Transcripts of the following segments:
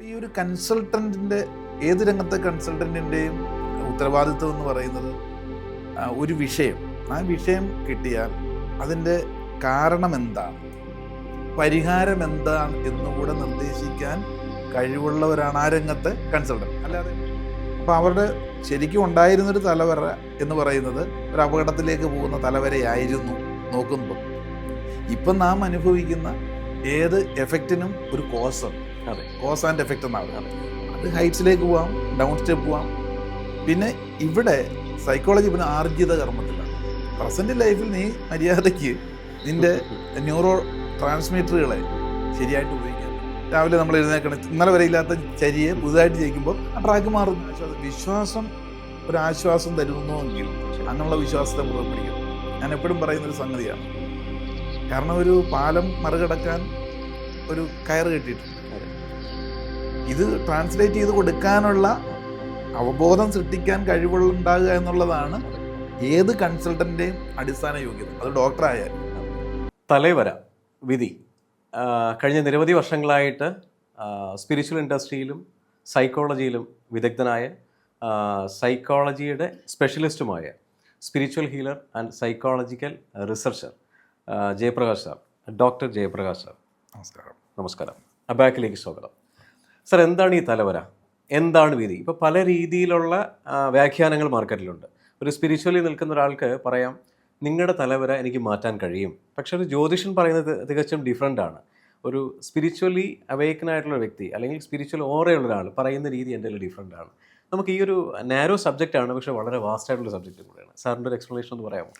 ഈ ഒരു കൺസൾട്ടന്റിന്റെ ഏത് രംഗത്തെ കൺസൾട്ടന്റിന്റെയും ഉത്തരവാദിത്വം എന്ന് പറയുന്നത് ഒരു വിഷയം. ആ വിഷയം കിട്ടിയാൽ അതിന്റെ കാരണം എന്താണ്? പരിഹാരം എന്താണ് എന്നുകൂടെ നിർദ്ദേശിക്കാൻ കഴിവുള്ളവരാണ് ആ രംഗത്തെ കൺസൾട്ടന്റ് അല്ലാതെ അപ്പോൾ അവരുടെ ശരിക്കും ഉണ്ടായിരുന്നൊരു തലവര എന്ന് പറയുന്നത് ഒരു അപകടത്തിലേക്ക് പോകുന്ന തലവരയായിരുന്നു നോക്കുമ്പോൾ ഇപ്പം നാം അനുഭവിക്കുന്ന ഏത് എഫക്റ്റിനും ഒരു കോസ് അതെ. കോസ് ആൻഡ് എഫക്റ്റ് എന്നാണ്. അത്. ഹൈറ്റ്സിലേക്ക് പോവാം ഡൗൺ സ്റ്റെപ്പ് പോവാം. പിന്നെ ഇവിടെ സൈക്കോളജി പിന്നെ ആർജിത കർമ്മത്തിലാണ്. പ്രസന്റ് ലൈഫിൽ നീ മര്യാദയ്ക്ക് നിന്റെ ന്യൂറോ ട്രാൻസ്മിറ്ററുകളെ ശരിയായിട്ട് ഉപയോഗിക്കാം. രാവിലെ നമ്മൾ എഴുന്നേക്കണം ഇന്നലെ വരെ ഇല്ലാത്ത ചരിയെ പുതുതായിട്ട് ജയിക്കുമ്പോൾ ആ ട്രാക്ക് മാറുന്നു ആശ്വാസം- വിശ്വാസം ഒരു ആശ്വാസം തരുന്നുവെങ്കിൽ അങ്ങനെയുള്ള വിശ്വാസത്തെ പിടിക്കണം ഞാൻ എപ്പോഴും പറയുന്നൊരു സംഗതിയാണ്. കാരണം ഒരു പാലം മറികടക്കാൻ ഒരു കയറ് കെട്ടിയിട്ടുണ്ട്. അതെ. ഇത് ട്രാൻസ്ലേറ്റ് ചെയ്ത് കൊടുക്കാനുള്ള അവബോധം സൃഷ്ടിക്കാൻ കഴിവുണ്ടാകുക എന്നുള്ളതാണ് ഏത് കൺസൾട്ടന്റെയും അടിസ്ഥാന യോഗ്യത. അത് ഡോക്ടറായാലും തലവര വിധി. കഴിഞ്ഞ നിരവധി വർഷങ്ങളായിട്ട് സ്പിരിച്വൽ ഇൻഡസ്ട്രിയിലും സൈക്കോളജിയിലും വിദഗ്ധനായ സൈക്കോളജിയുടെ സ്പെഷ്യലിസ്റ്റുമായ spiritual healer and psychological researcher Jayaprakash sir doctor Jayaprakash sir നമസ്കാരം. നമസ്കാരം. അബാക്കിലേക്ക് സ്വാഗതം. സർ എന്താണ് ഈ തലവര? എന്താണ് വിധി? ഇപ്പോൾ പല രീതിയിലുള്ള വ്യാഖ്യാനങ്ങൾ മാർക്കറ്റിലുണ്ട്. ഒരു സ്പിരിച്വലി നിൽക്കുന്ന ഒരാൾക്ക് പറയാം നിങ്ങളുടെ തലവര എനിക്ക് മാറ്റാൻ കഴിയും. പക്ഷെ ഒരു ജ്യോതിഷൻ പറയുന്നത് തികച്ചും ഡിഫറെന്റ് ആണ്. ഒരു സ്പിരിച്വലി അവേക്കൻ ആയിട്ടുള്ള വ്യക്തി അല്ലെങ്കിൽ സ്പിരിച്വൽ ഓറയുള്ള ഒരാൾ പറയുന്ന രീതി എന്റെ ഡിഫറെന്റ് ആണ്. നമുക്ക് ഈ ഒരു നാരോ സബ്ജക്റ്റ് ആണ് പക്ഷേ വളരെ വാസ്റ്റ് ആയിട്ടുള്ള സബ്ജക്റ്റ് കൂടെയാണ്. സാറിന്റെ ഒരു എക്സ്പ്ലനേഷൻ ഒന്ന് പറയാമോ?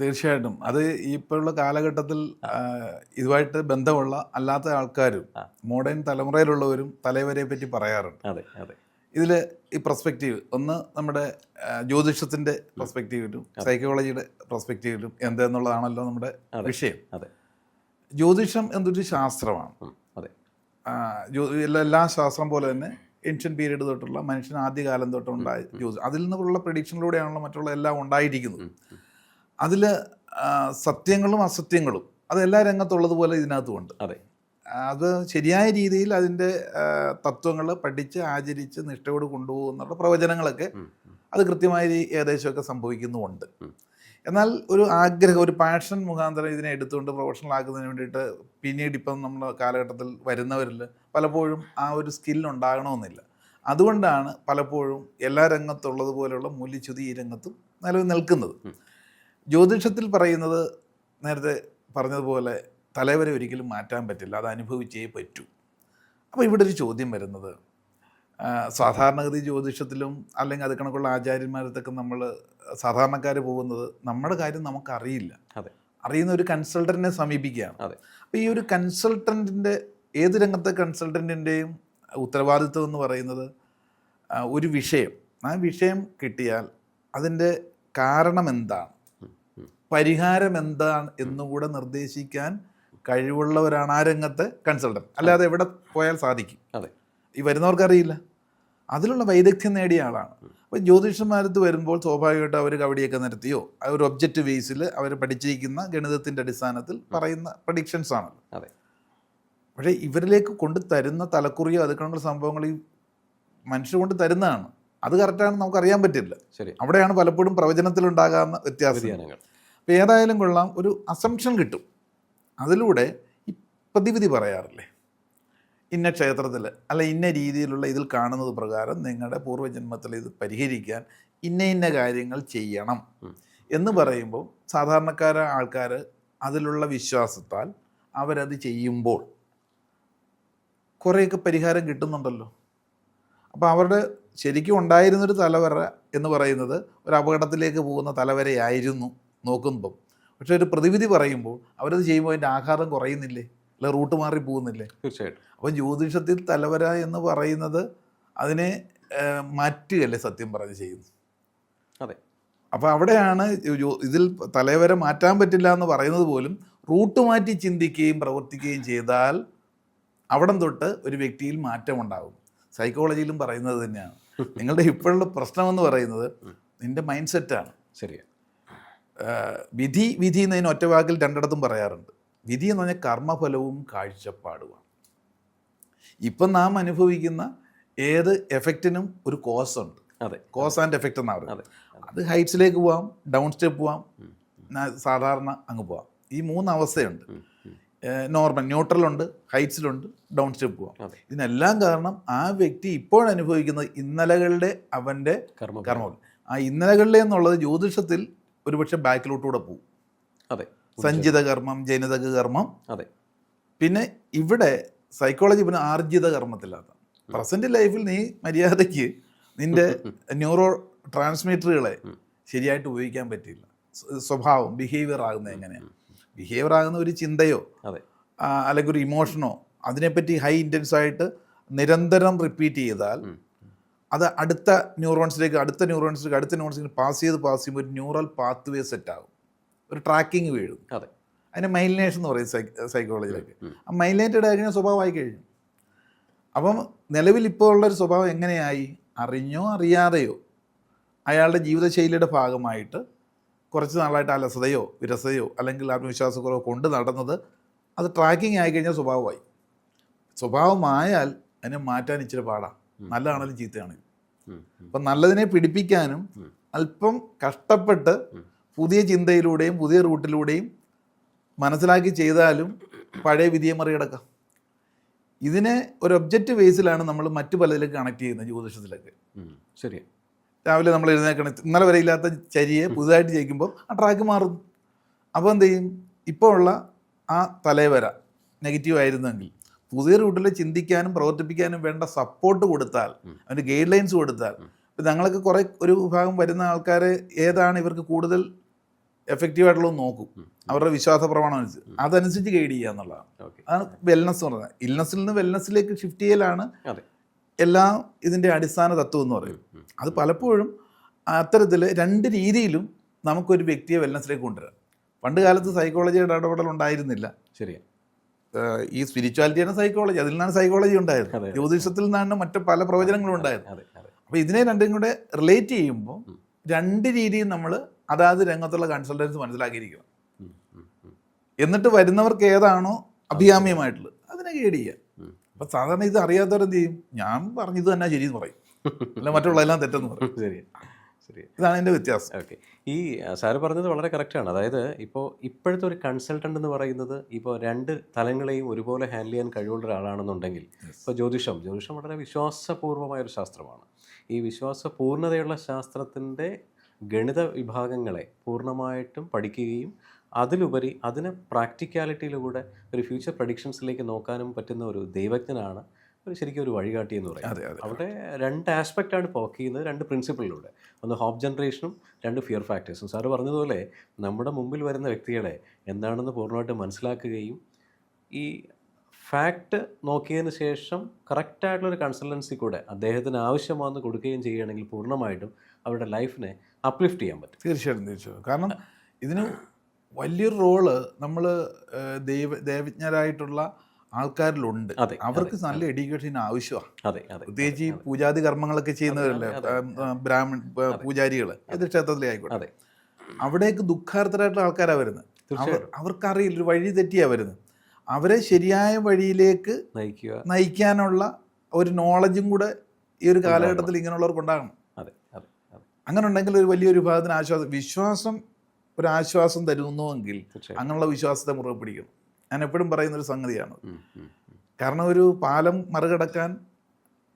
തീർച്ചയായിട്ടും. അത് ഇപ്പോഴുള്ള കാലഘട്ടത്തിൽ ഇതുമായിട്ട് ബന്ധമുള്ള അല്ലാത്ത ആൾക്കാരും മോഡേൺ തലമുറയിലുള്ളവരും തലവരെ പറ്റി പറയാറുണ്ട്. അതെ അതെ. ഇതിൽ ഈ പ്രസ്പെക്റ്റീവ് ഒന്ന് നമ്മുടെ ജ്യോതിഷത്തിന്റെ ജ്യോതിഷത്തിന്റെ പ്രസ്പെക്റ്റീവിലും സൈക്കോളജിയുടെ പ്രസ്പെക്റ്റീവിലും എന്തെന്നുള്ളതാണല്ലോ നമ്മുടെ വിഷയം. അതെ. ജ്യോതിഷം എന്നൊരു ശാസ്ത്രമാണ്. അതെ. എല്ലാ ശാസ്ത്രം പോലെ തന്നെ ഏൻഷ്യൻ പീരീഡ് തൊട്ടുള്ള മനുഷ്യൻ ആദ്യകാലം തൊട്ടുണ്ടായ ജ്യോതിഷം അതിൽ നിന്നുള്ള പ്രഡിക്ഷനിലൂടെയാണല്ലോ മറ്റുള്ള എല്ലാം ഉണ്ടായിരിക്കുന്നത്. അതിൽ സത്യങ്ങളും അസത്യങ്ങളും അത് എല്ലാ രംഗത്തുള്ളതുപോലെ ഇതിനകത്തുമുണ്ട്. അതെ. അത് ശരിയായ രീതിയിൽ അതിന്റെ തത്വങ്ങൾ പഠിച്ച് ആചരിച്ച് നിഷ്ഠയോട് കൊണ്ടുപോകുന്നുള്ള പ്രവചനങ്ങളൊക്കെ. അത് കൃത്യമായി ഏകദേശമൊക്കെ സംഭവിക്കുന്നുമുണ്ട്. എന്നാൽ ഒരു ആഗ്രഹം ഒരു പാഷൻ മുഖാന്തരം ഇതിനെ എടുത്തുകൊണ്ട് പ്രൊഫഷണൽ ആക്കുന്നതിന് വേണ്ടിയിട്ട് പിന്നീട് ഇപ്പം നമ്മുടെ കാലഘട്ടത്തിൽ വരുന്നവരിൽ പലപ്പോഴും ആ ഒരു സ്കിൽ ഉണ്ടാകണമെന്നില്ല. അതുകൊണ്ടാണ് പലപ്പോഴും എല്ലാ രംഗത്തുള്ളതുപോലെയുള്ള മൂല്യച്യുതി ഈ രംഗത്തും നിലവിൽ നിൽക്കുന്നത്. ജ്യോതിഷത്തിൽ പറയുന്നത് നേരത്തെ പറഞ്ഞതുപോലെ തലവരെ ഒരിക്കലും മാറ്റാൻ പറ്റില്ല അത് അനുഭവിച്ചേ പറ്റൂ അപ്പോൾ ഇവിടെ ഒരു ചോദ്യം വരുന്നത് സാധാരണഗതി ജ്യോതിഷത്തിലും അല്ലെങ്കിൽ അത് കണക്കുള്ള ആചാര്യന്മാരത്തൊക്കെ നമ്മൾ സാധാരണക്കാർ പോകുന്നത് നമ്മുടെ കാര്യം നമുക്കറിയില്ല അതെ. അറിയുന്ന ഒരു കൺസൾട്ടന്റിനെ സമീപിക്കുകയാണ് അതെ. അപ്പോൾ ഈ ഒരു കൺസൾട്ടന്റിന്റെ ഏത് രംഗത്തെ കൺസൾട്ടന്റിന്റെയും ഉത്തരവാദിത്വം എന്ന് പറയുന്നത് ഒരു വിഷയം ആ വിഷയം കിട്ടിയാൽ അതിന്റെ കാരണം എന്താണ്. പരിഹാരം എന്താണ് എന്നുകൂടെ നിർദ്ദേശിക്കാൻ കഴിവുള്ളവരാണ് ആ രംഗത്തെ കൺസൾട്ടന്റ് അല്ലാതെ എവിടെ പോയാൽ സാധിക്കും. അതെ. ഈ വരുന്നവർക്കറിയില്ല അതിലുള്ള വൈദഗ്ധ്യം നേടിയ ആളാണ്. അപ്പോൾ ജ്യോതിഷന്മാരത്ത് വരുമ്പോൾ സ്വാഭാവികമായിട്ട് അവർ കവടിയൊക്കെ നിരത്തിയോ ഒരു ഒബ്ജക്റ്റ് ബേസിൽ അവർ പഠിച്ചിരിക്കുന്ന ഗണിതത്തിന്റെ അടിസ്ഥാനത്തിൽ പറയുന്ന പ്രഡിക്ഷൻസ് ആണല്ലോ അതെ. പക്ഷേ ഇവരിലേക്ക് കൊണ്ട് തരുന്ന തലക്കുറിയോ അതുകൊണ്ടുള്ള സംഭവങ്ങൾ ഈ മനുഷ്യർ കൊണ്ട് തരുന്നതാണ്. അത് കറക്റ്റാണ് നമുക്ക് അറിയാൻ പറ്റില്ല. ശരി. അവിടെയാണ് പലപ്പോഴും പ്രവചനത്തിലുണ്ടാകാവുന്ന വ്യത്യാസം വ്യതിയാനങ്ങൾ. അപ്പോൾ ഏതായാലും കൊള്ളാം. ഒരു അസംഷൻ കിട്ടും. അതിലൂടെ ഈ പ്രതിവിധി പറയാറില്ലേ? ഇന്ന ക്ഷേത്രത്തിൽ അല്ല ഇന്ന രീതിയിലുള്ള ഇതിൽ കാണുന്നത് പ്രകാരം നിങ്ങളുടെ പൂർവജന്മത്തിൽ ഇത് പരിഹരിക്കാൻ ഇന്ന ഇന്ന കാര്യങ്ങൾ ചെയ്യണം എന്ന് പറയുമ്പോൾ സാധാരണക്കാര ആൾക്കാർ അതിലുള്ള വിശ്വാസത്താൽ അവരത് ചെയ്യുമ്പോൾ കുറേയൊക്കെ പരിഹാരം കിട്ടുന്നുണ്ടല്ലോ. അപ്പോൾ അവരുടെ ശരിക്കും ഉണ്ടായിരുന്നൊരു തലവര എന്ന് പറയുന്നത് ഒരു അപകടത്തിലേക്ക് പോകുന്ന തലവരയായിരുന്നു. നോക്കുമ്പം. പക്ഷേ ഒരു പ്രതിവിധി പറയുമ്പോൾ അവരത് ചെയ്യുമ്പോൾ അതിന്റെ ആഘാതം കുറയുന്നില്ലേ? അല്ല റൂട്ട് മാറി പോകുന്നില്ലേ? തീർച്ചയായിട്ടും. അപ്പം ജ്യോതിഷത്തിൽ തലവര എന്ന് പറയുന്നത് അതിനെ മാറ്റുകയല്ലേ സത്യം പറഞ്ഞ് ചെയ്യുന്നത്? അതെ. അപ്പോൾ അവിടെയാണ് ഇതിൽ തലവര മാറ്റാൻ പറ്റില്ല എന്ന് പറയുന്നത് പോലും റൂട്ട് മാറ്റി ചിന്തിക്കുകയും പ്രവർത്തിക്കുകയും ചെയ്താൽ അവിടം തൊട്ട് ഒരു വ്യക്തിയിൽ മാറ്റമുണ്ടാകും. സൈക്കോളജിയിലും പറയുന്നത് തന്നെയാണ്. നിങ്ങളുടെ ഇപ്പോഴുള്ള പ്രശ്നമെന്ന് പറയുന്നത് നിന്റെ മൈൻഡ് സെറ്റാണ് ശരിയാ. വിധി വിധി എന്നതിന് ഒറ്റ വാക്കിൽ രണ്ടിടത്തും പറയാറുണ്ട്. വിധി എന്ന് പറഞ്ഞാൽ കർമ്മഫലവും കാഴ്ചപ്പാടുമാണ് ഇപ്പം നാം അനുഭവിക്കുന്ന ഏത് എഫക്റ്റിനും ഒരു കോസ് ഉണ്ട്. അതെ. കോസ് ആൻഡ് എഫക്റ്റ് എന്നാണ് പറയുന്നത്. അതെ ഹൈറ്റ്സിലേക്ക് പോവാം ഡൗൺ സ്റ്റെപ്പ് പോവാം സാധാരണ അങ്ങ് പോവാം. ഈ മൂന്ന് അവസ്ഥയുണ്ട്. നോർമൽ ന്യൂട്രലുണ്ട് ഹൈറ്റ്സിലുണ്ട് ഡൗൺ സ്റ്റെപ്പ് പോവാം. ഇതിനെല്ലാം കാരണം ആ വ്യക്തി ഇപ്പോൾ അനുഭവിക്കുന്നത് ഇന്നലകളുടെ അവന്റെ കർമ്മ കർമ്മം ആ ഇന്നലകളിലെ എന്നുള്ളത് ജ്യോതിഷത്തിൽ ഒരുപക്ഷെ ബാക്കിലോട്ടുകൂടെ പോകും അതെ. സഞ്ചിത കർമ്മം ജനിതക കർമ്മം അതെ. പിന്നെ ഇവിടെ സൈക്കോളജി പിന്നെ ആർജിത കർമ്മത്തിലാണ് പ്രസന്റ് ലൈഫിൽ നീ മര്യാദയ്ക്ക് നിന്റെ ന്യൂറോ ട്രാൻസ്മിറ്ററുകളെ ശരിയായിട്ട് ഉപയോഗിക്കാൻ പറ്റില്ല സ്വഭാവം ബിഹേവിയർ ആകുന്നത് എങ്ങനെയാണ് ബിഹേവിയർ ആകുന്ന ഒരു ചിന്തയോ? അതെ. അല്ലെങ്കിൽ ഒരു ഇമോഷനോ അതിനെപ്പറ്റി ഹൈ ഇന്റൻസ് ആയിട്ട് നിരന്തരം റിപ്പീറ്റ് ചെയ്താൽ. അത് അടുത്ത ന്യൂറോൺസിലേക്ക് അടുത്ത ന്യൂറോൺസിലേക്ക് അടുത്ത ന്യൂറോൺസിലേക്ക് പാസ് ചെയ്ത് പാസ് ചെയ്യുമ്പോൾ ഒരു ന്യൂറൽ പാത്ത് വേ സെറ്റ് ആകും. ഒരു ട്രാക്കിംഗ് വീഴും. അതെ. അതിന് മൈലിനേഷൻ എന്ന് പറയും സൈ സൈക്കോളജിയിലേക്ക്. ആ മൈലിനേറ്റഡ് ആയി കഴിഞ്ഞാൽ സ്വഭാവമായി കഴിഞ്ഞു അപ്പം നിലവിൽ ഇപ്പോൾ ഉള്ളൊരു സ്വഭാവം എങ്ങനെയായി? അറിഞ്ഞോ അറിയാതെയോ? അയാളുടെ ജീവിതശൈലിയുടെ ഭാഗമായിട്ട് കുറച്ച് നാളായിട്ട് അലസതയോ വിരസതയോ അല്ലെങ്കിൽ ആത്മവിശ്വാസക്കുറവോ കൊണ്ട് നടന്നത് അത് ട്രാക്കിംഗ് ആയി കഴിഞ്ഞാൽ സ്വഭാവമായി. സ്വഭാവമായാൽ അതിനെ മാറ്റാൻ ഇച്ചിരി പാടാണ് നല്ലതാണെങ്കിലും ചീത്തയാണെങ്കിലും. അപ്പം നല്ലതിനെ പിടിപ്പിക്കാനും അല്പം കഷ്ടപ്പെട്ട് പുതിയ ചിന്തയിലൂടെയും പുതിയ റൂട്ടിലൂടെയും മനസ്സിലാക്കി ചെയ്താലും പഴയ വിധിയെ മറികടക്കാം. ഇതിനെ ഒരു ഒബ്ജക്റ്റ് ബേസിലാണ് നമ്മൾ മറ്റു പലതിലേക്ക് കണക്ട് ചെയ്യുന്നത് ജ്യോതിഷത്തിലൊക്കെ. ശരി രാവിലെ നമ്മൾ എഴുന്നേക്കണം ഇന്നലെ വരെ ഇല്ലാത്ത ചരിയെ പുതുതായിട്ട് ജയിക്കുമ്പോൾ ആ ട്രാക്ക് മാറുന്നു അപ്പോൾ എന്ത് ചെയ്യും? ഇപ്പോൾ ഉള്ള ആ തലവര നെഗറ്റീവ് ആയിരുന്നെങ്കിൽ പുതിയ റൂട്ടിൽ ചിന്തിക്കാനും പ്രവർത്തിപ്പിക്കാനും വേണ്ട സപ്പോർട്ട് കൊടുത്താൽ അതിന് ഗൈഡ് ലൈൻസ് കൊടുത്താൽ ഇപ്പം ഞങ്ങൾക്ക് കുറേ ഒരു വിഭാഗം വരുന്ന ആൾക്കാർ ഏതാണ് ഇവർക്ക് കൂടുതൽ എഫക്റ്റീവായിട്ടുള്ളത് നോക്കും. അവരുടെ വിശ്വാസ പ്രമാണം അനുസരിച്ച് അതനുസരിച്ച് ഗൈഡ് ചെയ്യുക എന്നുള്ളതാണ്. അതാണ് വെൽനസ് എന്ന് പറയുന്നത്. ഇൽനസ്സിൽ നിന്ന് വെൽനസ്സിലേക്ക് ഷിഫ്റ്റ് ചെയ്യലാണ് എല്ലാ ഇതിന്റെ അടിസ്ഥാന തത്വം എന്ന് പറയും അത് പലപ്പോഴും അത്തരത്തിൽ രണ്ട് രീതിയിലും നമുക്കൊരു വ്യക്തിയെ വെൽനസ്സിലേക്ക് കൊണ്ടുവരാം. പണ്ട് കാലത്ത് സൈക്കോളജിയുടെ ഇടപെടൽ ഉണ്ടായിരുന്നില്ല. ശരിയാ. ഏഹ് ഈ സ്പിരിച്വാലിറ്റിയാണ് സൈക്കോളജി അതിൽ നിന്നാണ് സൈക്കോളജി ഉണ്ടായത്. ജ്യോതിഷത്തിൽ നിന്നാണ് മറ്റു പല പ്രവചനങ്ങളും ഉണ്ടായത്. അപ്പോൾ ഇതിനെ രണ്ടും കൂടെ റിലേറ്റ് ചെയ്യുമ്പോൾ രണ്ട് രീതിയും നമ്മൾ അതാത് രംഗത്തുള്ള കൺസൾട്ടൻസ് മനസ്സിലാക്കിയിരിക്കണം. എന്നിട്ട് വരുന്നവർക്ക് ഏതാണോ അഭികാമ്യമായിട്ടുള്ളത്. അതിനെ ഗൈഡ് ചെയ്യുക. അപ്പം സാധാരണ ഇത് അറിയാത്തവരെന്ത് ചെയ്യും? ഞാൻ പറഞ്ഞത് തന്നെ ശരിയെന്ന് പറയും. അല്ല മറ്റുള്ളതെല്ലാം തെറ്റെന്ന് പറയും. ശരിയാ. ഇതാണ് എന്റെ വ്യത്യാസം. ഓക്കെ. ഈ സാർ സാറ് പറഞ്ഞത് വളരെ കറക്റ്റാണ് അതായത് ഇപ്പോൾ ഇപ്പോഴത്തെ ഒരു കൺസൾട്ടന്റ് എന്ന് പറയുന്നത് ഇപ്പോൾ രണ്ട് തലങ്ങളെയും ഒരുപോലെ ഹാൻഡിൽ ചെയ്യാൻ കഴിവുള്ള ഒരാളാണെന്നുണ്ടെങ്കിൽ ഇപ്പോൾ ജ്യോതിഷം ജ്യോതിഷം വളരെ വിശ്വാസപൂർവമായ ഒരു ശാസ്ത്രമാണ്. ഈ വിശ്വാസപൂർണതയുള്ള ശാസ്ത്രത്തിന്റെ ഗണിത വിഭാഗങ്ങളെ പൂർണമായിട്ടും പഠിക്കുകയും അതിലുപരി അതിനെ പ്രാക്ടിക്കാലിറ്റിയിലൂടെ ഒരു ഫ്യൂച്ചർ പ്രഡിക്ഷൻസിലേക്ക് നോക്കാനും പറ്റുന്ന ഒരു ദൈവജ്ഞനാണ് ഒരു ശരിക്കും ഒരു വഴികാട്ടി എന്ന് അതെ അവിടെ രണ്ട് ആസ്പെക്റ്റാണ് ഇപ്പോൾ വർക്ക് ചെയ്യുന്നത് രണ്ട് പ്രിൻസിപ്പിളിലൂടെ ഒന്ന് ഹോപ്പ് ജനറേഷനും രണ്ട് ഫിയർ ഫാക്ടേഴ്സും സാറ് പറഞ്ഞതുപോലെ നമ്മുടെ മുമ്പിൽ വരുന്ന വ്യക്തികളെ എന്താണെന്ന് പൂർണമായിട്ട് മനസ്സിലാക്കുകയും ഈ ഫാക്റ്റ് നോക്കിയതിന് ശേഷം കറക്റ്റായിട്ടുള്ളൊരു കൺസൾട്ടൻസി കൂടെ അദ്ദേഹത്തിന് ആവശ്യമാണെന്ന് കൊടുക്കുകയും ചെയ്യുകയാണെങ്കിൽ പൂർണമായിട്ടും അവരുടെ ലൈഫിനെ അപ്ലിഫ്റ്റ് ചെയ്യാൻ പറ്റും. തീർച്ചയായിട്ടും തീർച്ചയായിട്ടും. കാരണം ഇതിന് വലിയൊരു റോൾ നമ്മൾ ദൈവ ദൈവജ്ഞരായിട്ടുള്ള ആൾക്കാരിലുണ്ട്. അവർക്ക് നല്ല എഡ്യൂക്കേഷൻ ആവശ്യമാണ് പ്രത്യേകിച്ച് ഈ പൂജാതി കർമ്മങ്ങളൊക്കെ ചെയ്യുന്നവരല്ലേ? ബ്രാഹ്മൺ പൂജാരികൾ ഏത് ക്ഷേത്രത്തിലേ ആയിക്കോട്ടെ അവിടേക്ക് ദുഃഖാർത്ഥരായിട്ടുള്ള ആൾക്കാരാണ് വരുന്നത് അവർക്കറിയില്ല ഒരു വഴി തെറ്റിയാണ് വരുന്നത് അവരെ ശരിയായ വഴിയിലേക്ക് നയിക്കുക. നയിക്കാനുള്ള ഒരു നോളജും കൂടെ ഈ ഒരു കാലഘട്ടത്തിൽ ഇങ്ങനെയുള്ളവർക്ക് ഉണ്ടാകണം. അങ്ങനെ ഉണ്ടെങ്കിൽ ഒരു വലിയൊരു വിഭാഗത്തിന് ആശ്വാസം വിശ്വാസം ഒരു ആശ്വാസം തരുന്നുവെങ്കിൽ അങ്ങനെയുള്ള വിശ്വാസത്തെ മുറുകെ പിടിക്കണം. ഞാൻ എപ്പോഴും പറയുന്ന ഒരു സംഗതിയാണ്. കാരണം ഒരു പാലം മറികടക്കാൻ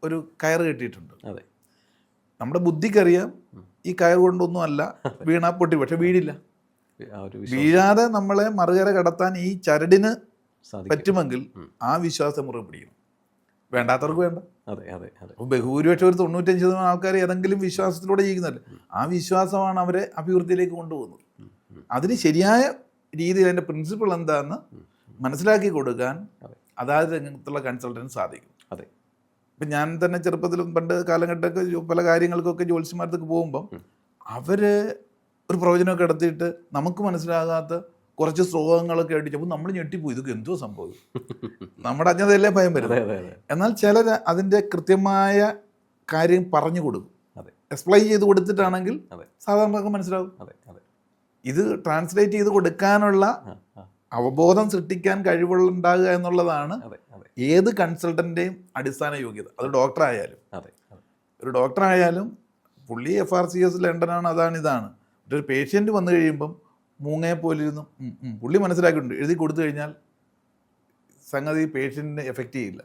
ഒരു കയർ കെട്ടിയിട്ടുണ്ട്. അതെ. നമ്മുടെ ബുദ്ധിക്കറിയാം ഈ കയർ കൊണ്ടൊന്നും അല്ല വീണാ പൊട്ടി പക്ഷെ വീടില്ല വീഴാതെ നമ്മളെ മറുകര കടത്താൻ ഈ ചരടിന് പറ്റുമെങ്കിൽ ആ വിശ്വാസം മുറുകെ പിടിക്കണം. വേണ്ടാത്തവർക്ക് വേണ്ട. അതെ അതെ ബഹുഭൂരിപക്ഷം ഒരു തൊണ്ണൂറ്റഞ്ച് ശതമാനം ആൾക്കാർ ഏതെങ്കിലും വിശ്വാസത്തിലൂടെ ജീവിക്കുന്നില്ല ആ വിശ്വാസമാണ് അവരെ അഭിവൃദ്ധിയിലേക്ക് കൊണ്ടുപോകുന്നത്. അതിന് ശരിയായ രീതിയിൽ അതിന്റെ പ്രിൻസിപ്പിൾ എന്താണെന്ന് മനസ്സിലാക്കി കൊടുക്കാൻ അതായത് രംഗത്തുള്ള കൺസൾട്ടൻസ് സാധിക്കും. അതെ. ഇപ്പം ഞാൻ തന്നെ ചെറുപ്പത്തിലും പണ്ട് കാലഘട്ടമൊക്കെ പല കാര്യങ്ങൾക്കൊക്കെ ജ്യോത്സ്യന്മാരത്തേക്ക് പോകുമ്പം. അവർ ഒരു പ്രവചനമൊക്കെ നടത്തിയിട്ട് നമുക്ക് മനസ്സിലാകാത്ത കുറച്ച് ശ്ലോകങ്ങളൊക്കെ അടിച്ചപ്പോൾ നമ്മൾ ഞെട്ടിപ്പോയി. ഇതൊക്കെ എന്തോ സംഭവം? നമ്മുടെ അജ്ഞതയല്ലേ ഭയം വരും വരുന്നത് എന്നാൽ ചിലർ അതിന്റെ കൃത്യമായ കാര്യം പറഞ്ഞു കൊടുക്കും. അതെ. എക്സ്പ്ലെയിൻ ചെയ്ത് കൊടുത്തിട്ടാണെങ്കിൽ അതെ. സാധാരണക്കാർക്ക് മനസ്സിലാവും. അതെ അതെ. ഇത് ട്രാൻസ്ലേറ്റ് ചെയ്ത് കൊടുക്കാനുള്ള അവബോധം സൃഷ്ടിക്കാൻ കഴിവുണ്ടാകുക എന്നുള്ളതാണ് ഏത് കൺസൾട്ടന്റെയും അടിസ്ഥാന യോഗ്യത. അത് ഡോക്ടറായാലും. ഒരു ഡോക്ടറായാലും പുള്ളി എഫ് ആർ സി എസ് ലണ്ടനാണ് അതാണ് ഇതാണ്. ഒരു പേഷ്യന്റ് വന്നു കഴിയുമ്പം മൂങ്ങയെ പോലിരുന്നു പുള്ളി മനസ്സിലാക്കിയിട്ടുണ്ട്. എഴുതി കൊടുത്തു കഴിഞ്ഞാൽ സംഗതി പേഷ്യന്റിനെ എഫക്റ്റ് ചെയ്യില്ല.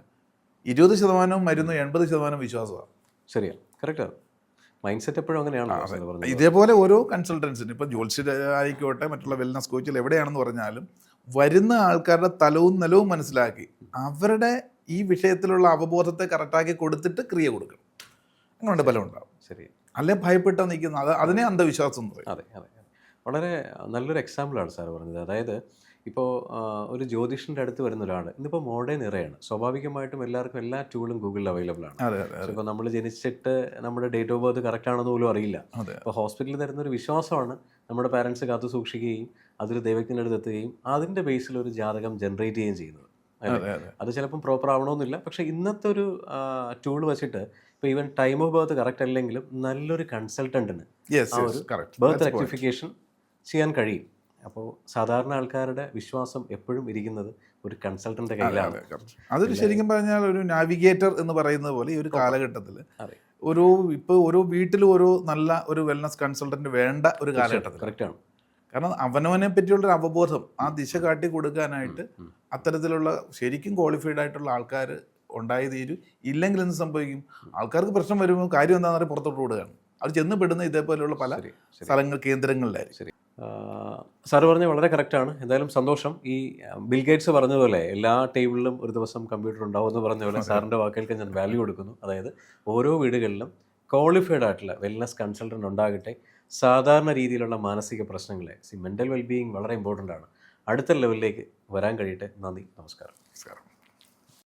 ഇരുപത് ശതമാനം മരുന്ന് എൺപത് ശതമാനം വിശ്വാസമാണ്. ശരിയാ. കറക്റ്റാണ് മൈൻഡ് സെറ്റ് എപ്പോഴും അങ്ങനെയാണ് ഇതേപോലെ ഓരോ കൺസൾട്ടൻസിന് ഇപ്പം ജ്യോത്സ്യർ ആയിക്കോട്ടെ മറ്റുള്ള വെൽനസ് കോച്ചിൽ എവിടെയാണെന്ന് പറഞ്ഞാലും വരുന്ന ആൾക്കാരുടെ തലവും നിലവും മനസ്സിലാക്കി അവരുടെ ഈ വിഷയത്തിലുള്ള അവബോധത്തെ കറക്റ്റാക്കി കൊടുത്തിട്ട് ക്രിയ കൊടുക്കണം. അങ്ങനെ ബലം ഉണ്ടാവും. ശരി. അല്ലെ ഭയപ്പെട്ടാ നിൽക്കുന്ന അത് അതിനെ അന്ധവിശ്വാസം എന്ന് പറയും. അതെ അതെ. വളരെ നല്ലൊരു എക്സാമ്പിളാണ് സാർ പറഞ്ഞത്. അതായത് ഇപ്പോൾ ഒരു ജ്യോതിഷന്റെ അടുത്ത് വരുന്ന ഒരാൾ ഇന്നിപ്പോൾ മോഡേൺ ഇറയാണ്. സ്വാഭാവികമായിട്ടും എല്ലാവർക്കും എല്ലാ ടൂളും ഗൂഗിളിൽ അവൈലബിൾ ആണ്. ഇപ്പോൾ നമ്മൾ ജനിച്ചിട്ട് നമ്മുടെ ഡേറ്റ് ഓഫ് ബർത്ത് കറക്റ്റ് ആണെന്ന് പോലും അറിയില്ല. അപ്പോൾ ഹോസ്പിറ്റലിൽ തരുന്ന ഒരു വിശ്വാസമാണ്. നമ്മുടെ പാരൻസ് കാത്തു സൂക്ഷിക്കുകയും അതൊരു ദൈവത്തിന്റെ അടുത്ത് എത്തുകയും അതിന്റെ ബേസിൽ ഒരു ജാതകം ജനറേറ്റ് ചെയ്യുകയും ചെയ്യുന്നത്. അതെ ചിലപ്പം പ്രോപ്പർ ആവണമെന്നില്ല. പക്ഷെ ഇന്നത്തെ ഒരു ടൂൾ വെച്ചിട്ട് ഇപ്പോൾ even time of birth correct അല്ലെങ്കിലും നല്ലൊരു കൺസൾട്ടന്റിന് ആ ഒരു ബർത്ത് റെക്ടിഫിക്കേഷൻ ചെയ്യാൻ കഴിയും. അപ്പോൾ സാധാരണ ആൾക്കാരുടെ വിശ്വാസം എപ്പോഴും ഇരിക്കുന്നത് ഒരു കൺസൾട്ടന്റെ കയ്യിലാണ്. അതൊരു ശരിക്കും പറഞ്ഞാൽ ഒരു നാവിഗേറ്റർ എന്ന് പറയുന്നത് പോലെ ഈ ഒരു കാലഘട്ടത്തിൽ ഒരു ഇപ്പോൾ ഓരോ വീട്ടിലും ഓരോ നല്ല ഒരു വെൽനസ് കൺസൾട്ടന്റ് വേണ്ട ഒരു കാലഘട്ടത്തിൽ. കറക്റ്റാണ് കാരണം അവനവനെ പറ്റിയുള്ള അവബോധം ആ ദിശ കാട്ടി കൊടുക്കാനായിട്ട്. അത്തരത്തിലുള്ള ശരിക്കും ക്വാളിഫൈഡ് ആയിട്ടുള്ള ആൾക്കാർ ഉണ്ടായി തീരും ഇല്ലെങ്കിൽ എന്ത് സംഭവിക്കും? ആൾക്കാർക്ക് പ്രശ്നം വരുമ്പോൾ കാര്യം എന്താണെന്ന് പറയുക പുറത്തോട്ട് വിടുകയാണ് അവർ ചെന്ന് പെടുന്ന ഇതേപോലെയുള്ള പല സ്ഥലങ്ങൾ കേന്ദ്രങ്ങളിലായിരിക്കും. ശരി. സാറ് പറഞ്ഞ വളരെ കറക്റ്റാണ്. എന്തായാലും സന്തോഷം. ഈ ബിൽ ഗേറ്റ്സ് പറഞ്ഞതുപോലെ എല്ലാ ടേബിളിലും ഒരു ദിവസം കമ്പ്യൂട്ടർ ഉണ്ടാവും എന്ന് പറഞ്ഞ പോലെ സാറിന്റെ വാക്കുകൾക്ക് ഞാൻ വാല്യൂ കൊടുക്കുന്നു. അതായത് ഓരോ വീടുകളിലും ക്വാളിഫൈഡ് ആയിട്ടുള്ള വെൽനസ് കൺസൾട്ടന്റ് ഉണ്ടാകട്ടെ. സാധാരണ രീതിയിലുള്ള മാനസിക പ്രശ്നങ്ങളെ സി മെന്റൽ വെൽബീയിങ് വളരെ ഇമ്പോർട്ടന്റ് ആണ്. അടുത്ത ലെവലിലേക്ക് വരാൻ കഴിയട്ടെ. നന്ദി. നമസ്കാരം. നമസ്കാരം.